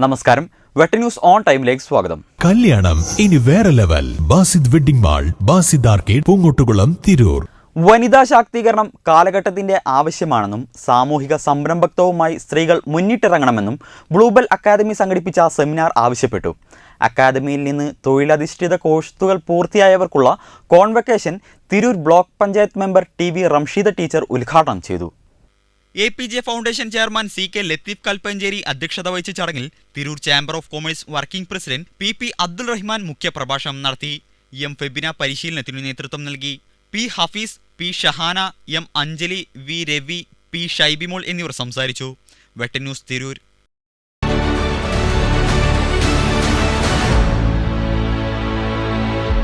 നമസ്കാരം. വെട്ട news on ടൈമിലേക്ക് സ്വാഗതം. കല്യാണം. ഇനി വേറെ level. Basid wedding mall Basid arcade Poongottukulam Tirur. വനിതാ ശാക്തീകരണം കാലഘട്ടത്തിന്റെ ആവശ്യമാണെന്നും സാമൂഹിക സംരംഭത്വവുമായി സ്ത്രീകൾ മുന്നിട്ടിറങ്ങണമെന്നും ബ്ലൂബെൽ അക്കാദമി സംഘടിപ്പിച്ച സെമിനാർ ആവശ്യപ്പെട്ടു. അക്കാദമിയിൽ നിന്ന് തൊഴിലധിഷ്ഠിത കോഴ്സുകൾ പൂർത്തിയായവർക്കുള്ള convocation Tirur block panchayat member T V Ramsheeda teacher ഉദ്ഘാടനം ചെയ്തു. A P J foundation chairman C K Latheef Kalpanchery അധ്യക്ഷത വഹിച്ച ചടങ്ങിൽ Tirur chamber of commerce working president P P Abdul Rahman മുഖ്യപ്രഭാഷണം നടത്തി. എം ഫെബിന പരിശീലനത്തിനു നേതൃത്വം നൽകി. P Hafeez P Shahana M Anjali V Ravi P Shaibimol എന്നിവർ സംസാരിച്ചു. വെട്ടൻ ന്യൂസ് തിരൂർ.